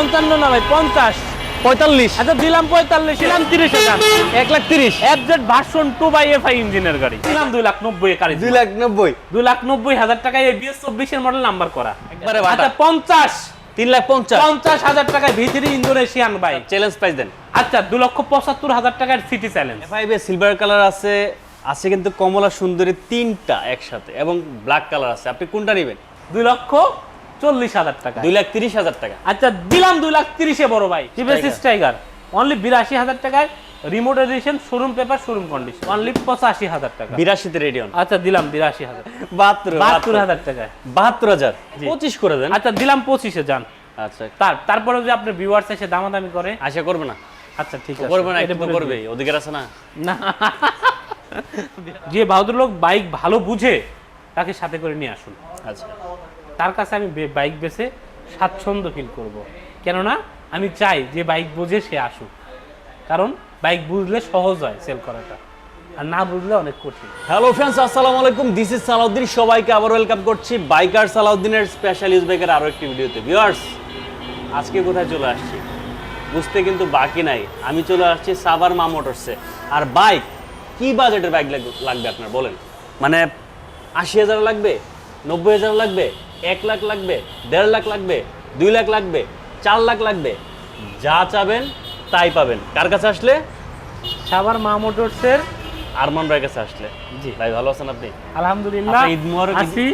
পঞ্চান্ন না ভাই পঞ্চাশ। পঁয়তাল্লিশ। আচ্ছা দিলাম পঁয়তাল্লিশ। দিলাম তিরিশ হাজার। এক লাখ তিরিশ। FZ version two by FI ইঞ্জিনের গাড়ি। দিলাম দুই লাখ নব্বই গাড়ি দুই লাখ নব্বই। দুই লাখ নব্বই হাজার টাকায় এবিএস চব্বিশের মডেল নাম্বার করা। একবারে আচ্ছা পঞ্চাশ। তিন লাখ পঞ্চাশ। পঞ্চাশ হাজার টাকায় ভিতরি ইন্দোনেশিয়ান বাইক চ্যালেঞ্জ প্রাইস দেন। আচ্ছা দু লক্ষ পঁচাত্তর হাজার টাকার city challenge five A silver colour আছে আছে কিন্তু কমলা সুন্দরী তিনটা একসাথে এবং ব্ল্যাক কালার আছে। আপনি কোনটা নেবেন? দুই লক্ষ চল্লিশ হাজার টাকা। দুই লাখ তিরিশ হাজার টাকা। আচ্ছা দিলাম দুই লাখ তিরিশে বড় ভাই। টিভিএস। অনলি বিরাশি হাজার টাকায় remote edition showroom paper showroom condition only পঁচাশি হাজার টাকা। বিরাশিতে রেডিয়ন। আচ্ছা দিলাম বিরাশি হাজার। বাহাত্তর বাহাত্তর। হাজার টাকায়। বাহাত্তর হাজার? পঁচিশ করে দেন। আচ্ছা দিলাম পঁচিশে যান। আচ্ছা। তার তারপরে যে আপনার ভিউয়ার্স এসে দামাদামি করে। আশা করবে না। আচ্ছা ঠিক আছে। করবে না এটা করবে। অধিকার আছে না? না। যে ভদ্রলোক বাইক ভালো বুঝে তাকে সাথে করে নিয়ে আসুন। আচ্ছা। তার কাছে আমি বাইক বেছে স্বাচ্ছন্দ্য ফিল করব। কেননা আমি চাই যে বাইক বুঝে সে আসুক। কারণ বাইক বুঝলে সহজ হয় সেল করাটা। আর না বুঝলে অনেক কঠিন। হ্যালো ফ্রেন্ডস আসসালামু আলাইকুম। This is Salauddin. সবাইকে আবার ওয়েলকাম করছি বাইকার সালাউদ্দিনের স্পেশাল ইউজ বাইকের আরও একটি ভিডিওতে ভিউয়ার্স আজকে কোথায় চলে আসছি? বুঝতে কিন্তু বাকি নাই। আমি চলে আসছি সাবার মা মোটরসে আর বাইক কি বাজেটের বাইক লাগবে আপনার বলেন? মানে আশি হাজার লাগবে? নব্বই হাজার লাগবে? এক লাখ লাগবে দেড় লাখ লাগবে দুই লাখ লাগবে চার লাখ লাগবে। যা চাবেন তাই পাবেন। কার কাছে আসলে? সাবার মা মোটরসের আরমান ভাইয়ের কাছে আসলে। জি। ভাই ভালো আছেন আপনি? আলহামদুলিল্লাহ। ঈদ মোবারক, আছি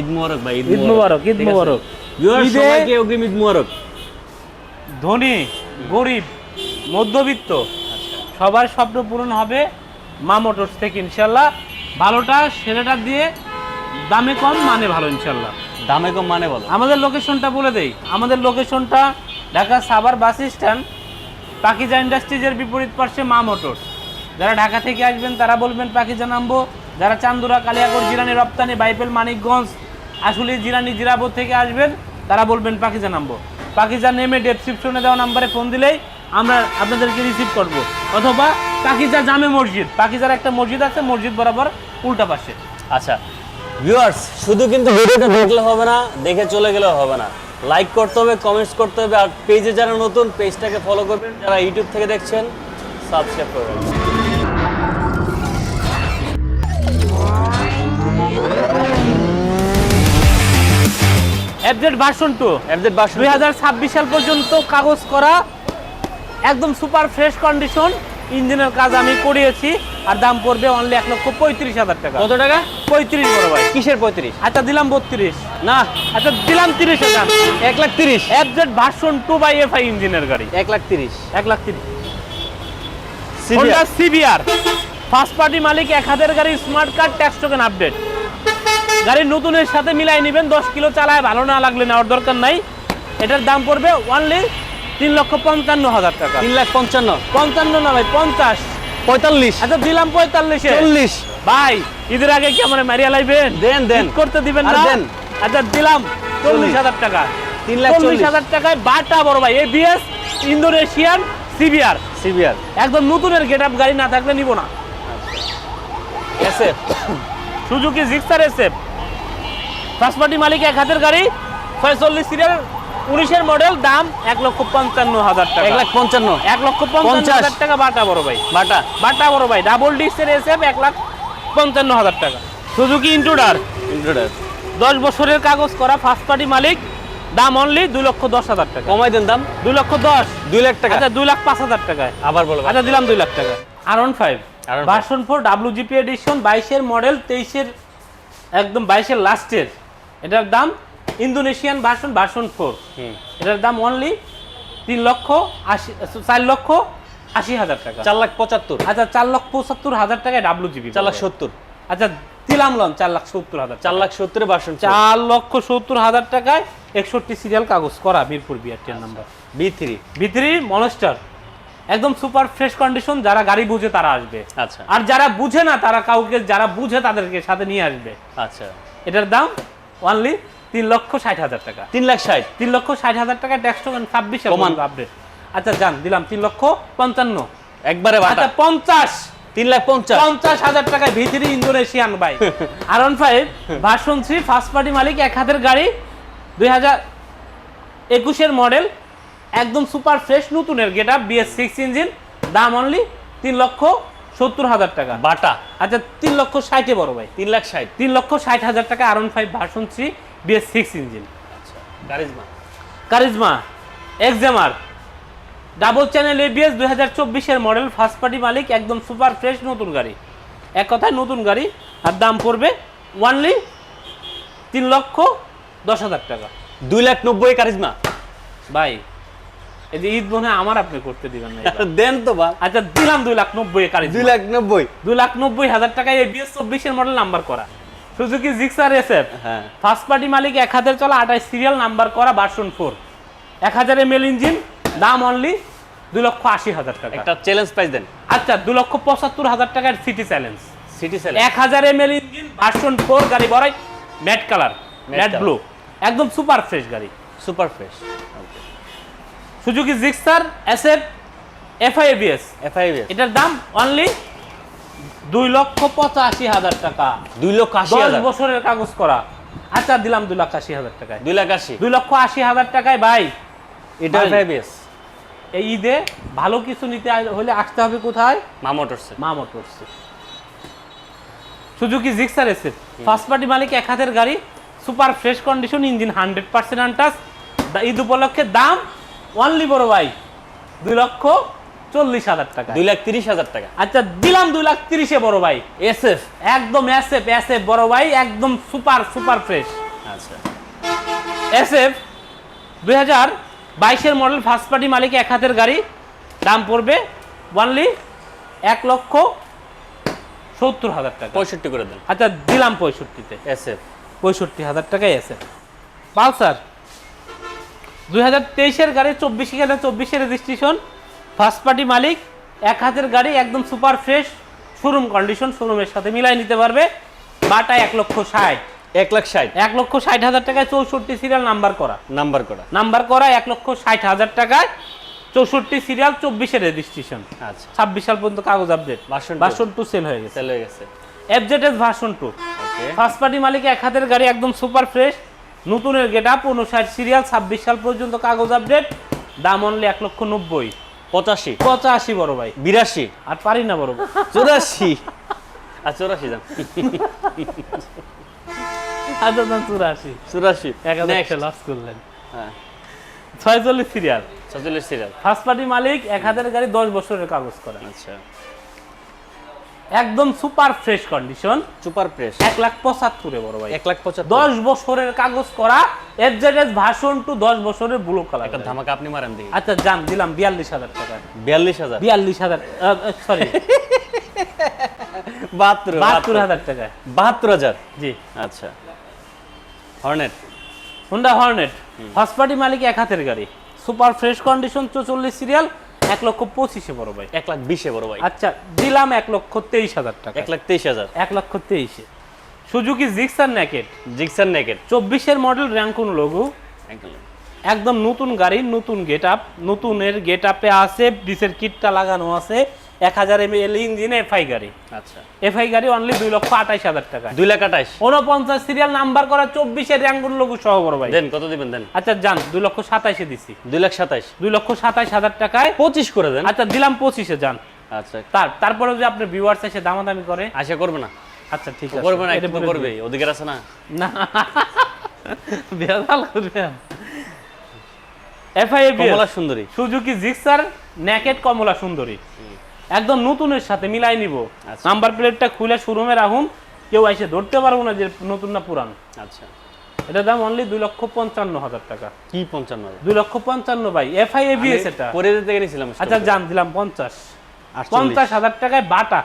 ঈদ মোবারক ভাই ঈদ মোবারক, ঈদ? মোবারক। সবাইকে অগ্রিম ঈদ মোবারক। ধনী গরিব মধ্যবিত্ত সবার স্বপ্ন পূরণ হবে মা মোটরস থেকে ইনশাল্লাহ। ভালোটা সেরাটা দিয়ে দামে কম মানে ভালো ইনশাল্লাহ। দামে কম মানে বলো? আমাদের লোকেশনটা বলে দেই। আমাদের লোকেশনটা ঢাকা সাভার বাস স্ট্যান্ড পাকিজা ইন্ডাস্ট্রিজের বিপরীত পার্শ্বে মা মোটর যারা ঢাকা থেকে আসবেন তারা বলবেন পাকিজা নামবো যারা চান্দুরা কালিয়াকড় জিরানি রপ্তানি বাইপেল মানিকগঞ্জ আসলে জিরানি জিরাবো থেকে আসবেন তারা বলবেন পাকিজা নামবো পাকিজা নেমে ডেসক্রিপশনে দেওয়া নাম্বারে ফোন দিলেই আমরা আপনাদেরকে রিসিভ করব। অথবা পাকিজা জামে মসজিদ পাকিজার একটা মসজিদ আছে মসজিদ বরাবর উল্টা পাশে। আচ্ছা ভিউয়ার্স শুধু কিন্তু ভিডিওটা দেখলে হবে না দেখে চলে গেলেও হবে না। লাইক করতে হবে কমেন্টস করতে হবে আর পেজে যারা নতুন পেজটাকে ফলো করবেন যারা ইউটিউব থেকে দেখছেন সাবস্ক্রাইব করবেন অ্যাপডেট ভার্সন টু এফজেড বাস দুই হাজার ছাব্বিশ সাল পর্যন্ত কাগজ করা একদম সুপার ফ্রেশ কন্ডিশন ইঞ্জিনের কাজ আমি করিয়েছি আর দাম পড়বে অনলি এক লক্ষ পঁয়ত্রিশ হাজার টাকা। কত টাকা? পঁয়ত্রিশ বড় ভাই। কিসের পঁয়ত্রিশ? আচ্ছা দিলাম বত্রিশ। না। আচ্ছা দিলাম তিরিশ হাজার। এক লাখ তিরিশ। FZ version two by F I ইঞ্জিনের গাড়ি। এক লাখ তিরিশ। এক লাখ তিরিশ। সিবিআর ফার্স্ট পার্টি মালিক এক হাতের গাড়ি smart card tax token update গাড়ির নতুনের সাথে মিলাই নেবেন দশ কিলো চালায় ভালো না লাগলে নেওয়ার দরকার নাই। এটার দাম পড়বে অনলি তিন লক্ষ পঞ্চান্ন হাজার টাকা। তিন লাখ পঞ্চান্ন। পঞ্চান্ন না ভাই পঞ্চাশ। পঁয়তাল্লিশ। আচ্ছা দিলাম পঁয়তাল্লিশে চল্লিশ। ভাই ঈদের আগে কি আমার মারিয়া লাইবেন? দেন, দেন। করতে দিবেন না? দেন। আচ্ছা দিলাম চল্লিশ হাজার টাকা। তিন লাখ চল্লিশ। হাজার টাকায় বাটা বড় ভাই এবিএস ইন্দোনেশিয়ান সিবিআর সিবিআর একদম নতুনের গেট আপ গাড়ি না থাকলে নিব না। এসে Suzuki Gixxer SF first party মালিক এক হাতের গাড়ি ছয়চল্লিশ সিরিয়াল উনিশের মডেল দাম এক লক্ষ পঞ্চান্ন হাজার টাকা। এক লাখ পঞ্চান্ন। এক লক্ষ পঞ্চান্ন পঞ্চাশ। হাজার টাকা বাটা বড় ভাই। বাটা। বাটা বড় ভাই। ডাবল ডিস্কের এসএফ এক লাখ পঞ্চান্ন হাজার টাকা। সুজুকি ইন্টুডার ইনক্লুডেড দশ বছরের কাগজ করা ফার্স্ট পার্টি মালিক দাম অনলি দুই লক্ষ দশ হাজার টাকা। কমাই দেন দাম। দুই লক্ষ দশ। দুই লাখ টাকা। আচ্ছা দুই লাখ পাঁচ হাজার টাকায়। আবার বলব আচ্ছা দিলাম দুই লাখ টাকা। R one five R15 version four W GP edition বাইশের মডেল তেইশের একদম বাইশের লাস্টের এটার দাম ইন্দোনেশিয়ান ভার্সন ভার্সন ফোর। এটার দাম অনলি তিন লক্ষ আশি চার লক্ষ আশি হাজার টাকা। চার লাখ পঁচাত্তর। আচ্ছা চার লক্ষ পঁচাত্তর হাজার টাকায় ডাব্লিউ জিপি চার লাখ সত্তর। আচ্ছা দিলাম লন চার লাখ সত্তর হাজার চার লাখ সত্তরে বাসন চার লক্ষ সত্তর হাজার টাকায় একষট্টি সিরিয়াল কাগজ করা মিরপুর বিআরটির নাম্বার বি থ্রি ভিতরি মনস্টার একদম সুপার ফ্রেশ কন্ডিশন যারা গাড়ি বুঝে তারা আসবে। আচ্ছা। আর যারা বুঝে না তারা কাউকে যারা বুঝে তাদেরকে সাথে নিয়ে আসবে। আচ্ছা। এটার দাম অনলি তিন লক্ষ ষাট হাজার টাকা। তিন লাখ ষাট। তিন লক্ষ ষাট হাজার টাকা ট্যাক্স টোকেন ছাব্বিশ আপডেট আচ্ছা যান দিলাম তিন লক্ষ পঞ্চান্ন। একবারে আচ্ছা পঞ্চাশ। তিন লাখ পঞ্চাশ। পঞ্চাশ হাজার টাকায় ভিতরি Indonesian by R one five version three first party মালিক এক হাতের গাড়ি দুই হাজার একুশের মডেল একদম সুপার ফ্রেশ নতুনের get up BS six engine দাম অনলি তিন লক্ষ সত্তর হাজার টাকা। বাটা। আচ্ছা তিন লক্ষ ষাটে বড় ভাই। তিন লাখ ষাট। তিন লক্ষ ষাট হাজার টাকা R one five version three BS six engine Karizma Karizma XMR double channel ABS দুই হাজার চব্বিশের মডেল ফার্স্ট পার্টি মালিক একদম সুপার ফ্রেশ নতুন গাড়ি। এক কথায় নতুন গাড়ি আর দাম পড়বে ওয়ানলি তিন লক্ষ দশ হাজার টাকা। দুই লাখ নব্বই কারিজমা ভাই এই যে ঈদ মনে আমার আপনি করতে দিবেন না দেন তো বা আচ্ছা দিলাম দুই লাখ নব্বই কারি দুই লাখ নব্বই। দুই লাখ নব্বই হাজার টাকায় এবিএস চব্বিশের মডেল নাম্বার করা। সুজুকি জিক্সার এসএফ হ্যাঁ। ফার্স্ট পার্টি মালিক এক হাজার চলা আঠাশ সিরিয়াল নাম্বার করা ভার্সন ফোর এক হাজার এম এল ইঞ্জিন দাম অনলি দু লক্ষ আশি হাজার টাকা। একটা চ্যালেঞ্জ প্রাইস দেন। আচ্ছা দু লক্ষ পঁচাত্তর হাজার টাকার সিটি চ্যালেঞ্জ সিটি সেল এক হাজার M L engine version four গাড়ি বড়াই ম্যাট কালার ম্যাট ব্লু একদম সুপার ফ্রেশ গাড়ি। Super fresh Suzuki Gixxer SF FI ABS FIS এটার দাম অনলি দুই লক্ষ পঁচাশি হাজার টাকা। দুই লক্ষ আশি হাজার। বছরের কাগজ করা। আচ্ছা দিলাম দুই লাখ আশি হাজার টাকায়। দুই লাখ আশি। দুই লক্ষ আশি হাজার টাকায় ভাই। এটা। এফআইএস এই ঈদে ভালো কিছু নিতে হলে আসতে হবে কোথায়? মা মোটরসে। মা মোটরসে। সুজুকি জিক্সার এসে। ফার্স্ট পার্টি মালিক এক হাতের গাড়ি super fresh condition engine hundred percent আনটাস Eid উপলক্ষে দাম অনলি বড় ভাই। দুই লক্ষ চল্লিশ হাজার টাকা। দুই লাখ তিরিশ হাজার টাকা। আচ্ছা দিলাম দুই লাখ তিরিশে বড় ভাই। এসএফ? একদম এসএফ এসএফ বড় ভাই একদম সুপার সুপার ফ্রেশ। আচ্ছা। এসএফ দুই হাজার বাইশের মডেল ফার্স্ট পার্টি মালিক এক হাতের গাড়ি। দাম পড়বে ওয়ানলি এক লক্ষ সত্তর হাজার টাকা। পঁয়ষট্টি করে দেন। আচ্ছা দিলাম পঁয়ষট্টিতে। এসএফ। পঁয়ষট্টি হাজার টাকাই আছে পালসার দুই হাজার তেইশের গাড়ি চব্বিশে গেলে চব্বিশের রেজিস্ট্রেশন ফার্স্ট পার্টি মালিক এক হাতের গাড়ি একদম সুপার ফ্রেশ শোরুম কন্ডিশন শোরুমের সাথে মিলাই নিতে পারবে। বাটা এক লক্ষ ষাট। এক লাখ ষাট। এক লক্ষ ষাট হাজার টাকায় চৌষট্টি সিরিয়াল নাম্বার করা। নাম্বার করা। নাম্বার করা এক লক্ষ ষাট হাজার টাকায় চৌষট্টি সিরিয়াল চব্বিশের রেজিস্ট্রেশন আচ্ছা। ছাব্বিশ সাল পর্যন্ত কাগজ update two। Version two sale হয়ে গেছে। সেল হয়ে গেছে। FZS version two first party মালিক এক হাতের গাড়ি একদম সুপার ফ্রেশ নতুনের গেট আপ উনষাট সিরিয়াল ছাব্বিশ সাল পর্যন্ত কাগজ আপডেট দাম অনলি এক লক্ষ নব্বই। পঁচাশি। পঁচাশি বড় ভাই। বিরাশি। আর পারি না বড় ভাই। চৌরাশি। আর চৌরাশি যান। আচ্ছা যান চুরাশি। চৌরাশি। এক হাজার। লস করলেন। হ্যাঁ। ছয়চল্লিশ সিরিয়াল ছয়চল্লিশ সিরিয়াল ফার্স্ট পার্টি মালিক এক হাজার গাড়ি দশ বছরের কাগজ করেন। আচ্ছা। একদম super fresh condition super fresh. এক লাখ পঁচাত্তরে বড় ভাই। এক লাখ পঁচাত্তর। দশ বছরের কাগজ করা এফজেডএস ভার্সন টু দশ বছরের ব্লু কালার একটা ধামাকা আপনি মারেন দেখি। আচ্ছা জান দিলাম বিয়াল্লিশ হাজার টাকা। বিয়াল্লিশ হাজার? বিয়াল্লিশ হাজার সরি বাহাত্তর বাহাত্তর। হাজার টাকা। বাহাত্তর হাজার? জি। আচ্ছা। হর্নেট হোন্ডা হর্নেট পার্টি মালিক এক হাতের গাড়ি। সুপার ফ্রেশ কন্ডিশন চৌচল্লিশ সিরিয়াল এক লক্ষ পঁচিশে বড় ভাই। এক লাখ বিশে বড় ভাই। আচ্ছা দিলাম এক লক্ষ তেইশ হাজার টাকা। এক লাখ তেইশ হাজার। এক লক্ষ তেইশে। Suzuki Gixxer naked. Gixxer naked. চব্বিশের মডেল র্যাঙ্কুন লোগো। একদম নতুন গাড়ি নতুন গেট আপ নতুনের গেট আপে আছে ডিসের কিটটা লাগানো আছে। এক হাজার এম এল ইঞ্জিন এফআই গাড়ি। আচ্ছা। এফআই গাড়ি অনলি দুই লক্ষ আঠাইশ হাজার টাকা। দুই লাখ আঠাইশ। উনপঞ্চাশ সিরিয়াল নাম্বার করা চব্বিশের র্যাঙ্কুন লোগো সহ বড় ভাই। দেন কত দিবেন দেন? আচ্ছা যান দুই লক্ষ সাতাইশে দিছি। দুই লাখ সাতাইশ। দুই লক্ষ সাতাইশ হাজার টাকায় পঁচিশ করে দেন। আচ্ছা দিলাম পঁচিশে যান। আচ্ছা। তার তারপরে যে আপনার ভিউয়ার্স এসে দামাদামি করে। আশা করবে না। আচ্ছা ঠিক আছে। করবে না এটা করবে। অধিকার আছে না। না। বেজাল করবে এফআইএবি কমলা সুন্দরী। সুজুকি জিক্সার নেকেট কমলা সুন্দরী। একদম নতুনের সাথে মিলাই নিব। আচ্ছা। নাম্বার প্লেটটা খুলে শোরুমে রাখুন কেউ এসে ধরতে পারব না যে নতুন না পুরান। আচ্ছা। এটার দাম অনলি দুই লক্ষ পঞ্চান্ন হাজার টাকা। কি পঞ্চান্ন দুই লক্ষ পঞ্চান্ন ভাই এফআইএবিএস এটা। পরে দিতে গেছিলাম আচ্ছা জান দিলাম পঞ্চাশ। পঞ্চাশ হাজার টাকায় বাটা।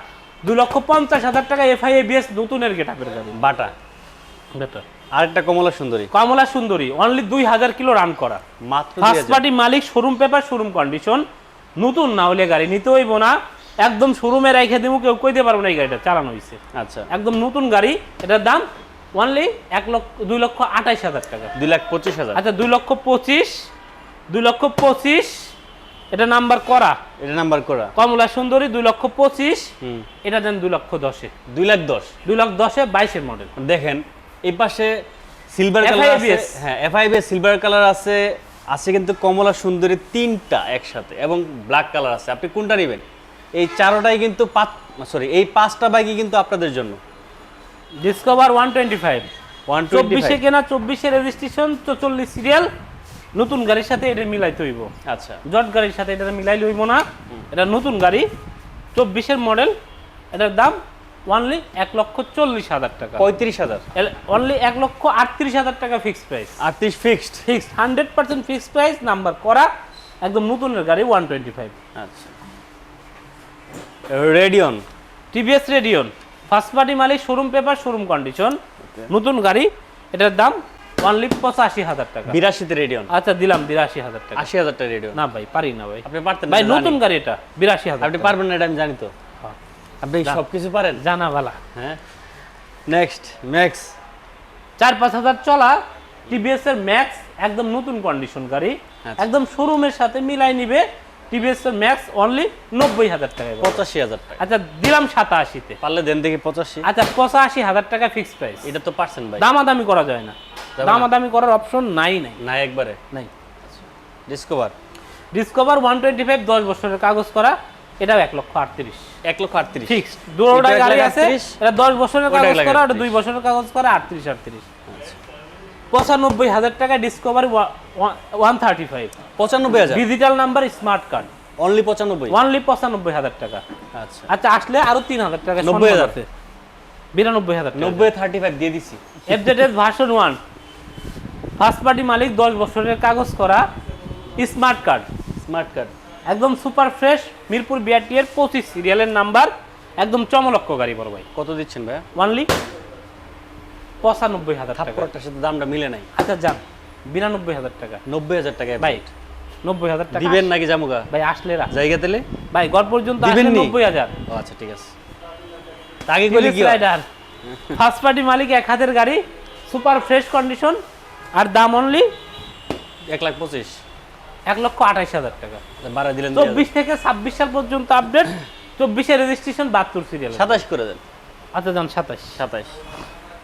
দুই লক্ষ পঞ্চাশ হাজার টাকা এফআইএবিএস নতুনের গেটাপের গাড়ি। বাটা। বেটার। আরেকটা কমলা সুন্দরী। কমলা সুন্দরী অনলি দুই হাজার কিলো রান করা। মাত্র ফার্স্ট পার্টি মালিক শোরুম পেপার শোরুম কন্ডিশন নতুন না হলে গাড়ি নিতে হইব না। একদম শোরুমে রেখে দেবো কেউ কইতে পারব না এই গাড়িটা চালানো হয়েছে আচ্ছা। একদম নতুন গাড়ি এটার দাম অনলি এক লক্ষ দুই লক্ষ আঠাইশ হাজার টাকা। দুই লাখ পঁচিশ হাজার। আচ্ছা দুই লক্ষ পঁচিশ দুই লক্ষ পঁচিশ এটা নাম্বার করা। এটা নাম্বার করা। কমলা সুন্দরী দুই লক্ষ পঁচিশ এটা দেন দুই লক্ষ দশে। দুই লাখ দশ। দুই লাখ দশে বাইশের মডেল দেখেন এই পাশে সিলভার কালার আছে হ্যাঁ এফআইবিএস সিলভার কালার আছে আছে কিন্তু কমলা সুন্দরী তিনটা একসাথে এবং ব্ল্যাক কালার আছে। আপনি কোনটা নেবেন? এই চারোটাই কিন্তু পাঁচ সরি এই পাঁচটা বাইকই কিন্তু আপনাদের জন্য। Discover one twenty five one চব্বিশে কেনা চব্বিশে রেজিস্ট্রেশন চল্লিশ সিরিয়াল নতুন গাড়ির সাথে এটা মিলাইতে হইব। আচ্ছা। জট গাড়ির সাথে এটা মিলাই লইব না। এটা নতুন গাড়ি চব্বিশের মডেল এটার দাম অনলি এক লক্ষ চল্লিশ হাজার টাকা। পঁয়ত্রিশ হাজার। অনলি এক লক্ষ আটত্রিশ হাজার টাকা ফিক্সড প্রাইস আটত্রিশ fixed fix hundred percent fixed price number করা একদম নতুনের গাড়ি ওয়ান টোয়েন্টি ফাইভ আচ্ছা Radeon TVS Radeon first party মালিক শোরুম পেপার শোরুম কন্ডিশন নতুন গাড়ি এটার দাম অনলি পঁচাশি হাজার টাকা। বিরাশিতে রেডিয়ন আচ্ছা দিলাম বিরাশি হাজার টাকা। আশি হাজার টাকা রেডিয়ন না ভাই পারি না ভাই। আপনি পারতেন ভাই নতুন গাড়ি এটা বিরাশি হাজার আপনি পারবেন না এটা আমি জানি তো। আপনি সব কিছু পারেন? জানা ভালা হ্যাঁ। নেক্সট ম্যাক্স চার পাঁচ হাজার চলা টিভিএস এর ম্যাক্স একদম নতুন কন্ডিশন গাড়ি। আচ্ছা। একদম শোরুমের সাথে মিলাই নিবে টিভিএস এর ম্যাক্স অনলি নব্বই হাজার টাকা পঁচাশি হাজার টাকা। আচ্ছা দিলাম সাতাশিতে। পারলে দেন দেখি পঁচাশি। আচ্ছা পঁচাশি হাজার টাকা ফিক্স প্রাইস এটা তো পারছেন ভাই। দামাদামি করা যায় না? দামাদামি করার অপশন নাই নাই। না একবারে। নাই। Discover Discover one twenty five দশ বছরের কাগজ করা। এটাও এক লক্ষ আটত্রিশ। এক লক্ষ আটত্রিশ। ফিক্স দুটোটা গাড়ি আছে এটা দশ বছরের কাগজ করা ওটা দুই বছরের কাগজ করা আটত্রিশ আটত্রিশ। আচ্ছা। পঁচানব্বই হাজার টাকা ডিসকভার ওয়ান থার্টি ফাইভ পঁচানব্বই হাজার? Digital number smart card only পঁচানব্বই? ওয়ানলি পঁচানব্বই হাজার টাকা। আচ্ছা। আচ্ছা আসলে আরও তিন হাজার টাকা 90,000 আছে। বিরানব্বই হাজার নব্বই থার্টি ফাইভ দিয়ে দিছি। FZS version one first party মালিক দশ বছরের কাগজ করা স্মার্ট কার্ড স্মার্ট কার্ড একদম সুপার ফ্রেশ মিরপুর বিআরটি এর পঁচিশ সিরিয়ালের নাম্বার একদম চমলক্ষ গাড়ি বড় ভাই। কত দিচ্ছেন ভাইয়া? ওয়ানলি পঁচানব্বই হাজার টাকা। থাপ্পড়টার সাথে দামটা মিলে নাই। আচ্ছা যান। বিরানব্বই হাজার টাকা। নব্বই হাজার টাকা ভাই নব্বই হাজার টাকা দিবেন নাকি জামুগা? ভাই আসলে জায়গা তেলে? ভাই গড় পর্যন্ত দিবেন নব্বই হাজার। ও আচ্ছা ঠিক আছে। আগে করলে কি ফার্স্ট পার্টি মালিক এক হাতের গাড়ি সুপার ফ্রেশ কন্ডিশন আর দাম অনলি এক লাখ পঁচিশ। এক লক্ষ আঠাইশ হাজার টাকা। বাড়া দিলেন চব্বিশ থেকে ছাব্বিশ সাল পর্যন্ত আপডেট চব্বিশে রেজিস্ট্রেশন বাহাত্তর সিরিয়াল সাতাশ করে দেন। আচ্ছা যান সাতাশ। সাতাশ।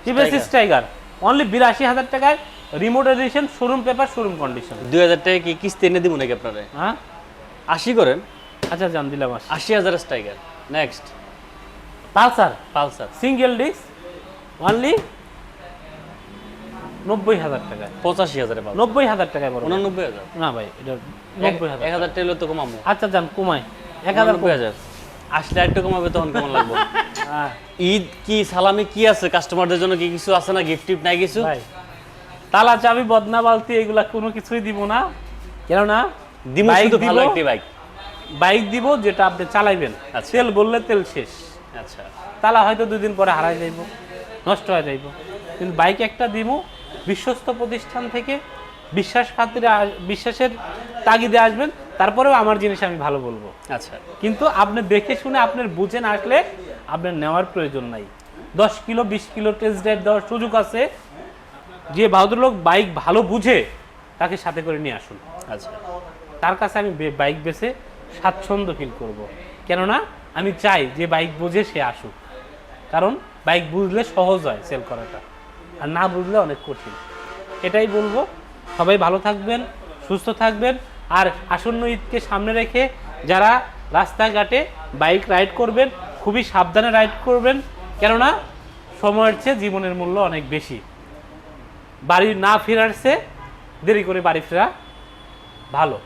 TVS Tiger। স্ট্রাইগার অনলি বিরাশি হাজার টাকায় remote edition showroom paper showroom condition দুই হাজার টাকা কি কিস্তি এনে দিব নাকি আপনারা? হ্যাঁ? আশি করেন। আচ্ছা জান দিলাম আশি। আশি হাজার striker next Pulsar Pulsar single disc only নব্বই হাজার টাকায় পঁচাশি হাজারে পাবেন নব্বই হাজার টাকায় বড়। উনানব্বই হাজার? না ভাই এটা নব্বই হাজার এক হাজার টাকা তো কমাবো। আচ্ছা যান কমাই। এক হাজার উনানব্বই হাজার। আসলে একটু কমাবে তখন কেমন লাগবে? হ্যাঁ। ঈদ কি সালামি কি আছে? কাস্টমারদের জন্য কি কিছু আছে না? গিফট টিফট নাই কিছু? ভাই তালা চাবি বদনা বালতি এগুলা কোনো কিছুই দিব না। কেননা দিমু বাইক শুধু ভালো দিব, একটি বাইক। বাইক দিব যেটা আপনি চালাইবেন। আচ্ছা। তেল বললে তেল শেষ। আচ্ছা। তালা হয়তো দুদিন পরে হারাই যাইব নষ্ট হয়ে যাইব। কিন্তু বাইক একটা দিব বিশ্বস্ত প্রতিষ্ঠান থেকে বিশ্বাস খাতিরে বিশ্বাসের তাগিদে আসবেন তারপরেও আমার জিনিস আমি ভালো বলব। আচ্ছা। কিন্তু আপনি দেখে শুনে আপনার বুঝে না আসলে আপনার নেওয়ার প্রয়োজন নাই। দশ কিলো বিশ কিলো টেস্ট ড্রাইভ দেওয়ার সুযোগ আছে। যে ভদ্রলোক বাইক ভালো বুঝে তাকে সাথে করে নিয়ে আসুন। আচ্ছা। তার কাছে আমি বাইক বেছে স্বাচ্ছন্দ্য ফিল করব। কেননা আমি চাই যে বাইক বুঝে সে আসুক। কারণ বাইক বুঝলে সহজ হয় সেল করাটা। আর না বুঝলে অনেক কঠিন। এটাই বলব, সবাই ভালো থাকবেন, সুস্থ থাকবেন, আর আসন্ন ঈদকে সামনে রেখে যারা রাস্তাঘাটে বাইক রাইড করবেন, খুবই সাবধানে রাইড করবেন, কেননা সময়ের চেয়ে জীবনের মূল্য অনেক বেশি। বাড়ি না ফেরার চেয়ে দেরি করে বাড়ি ফেরা ভালো।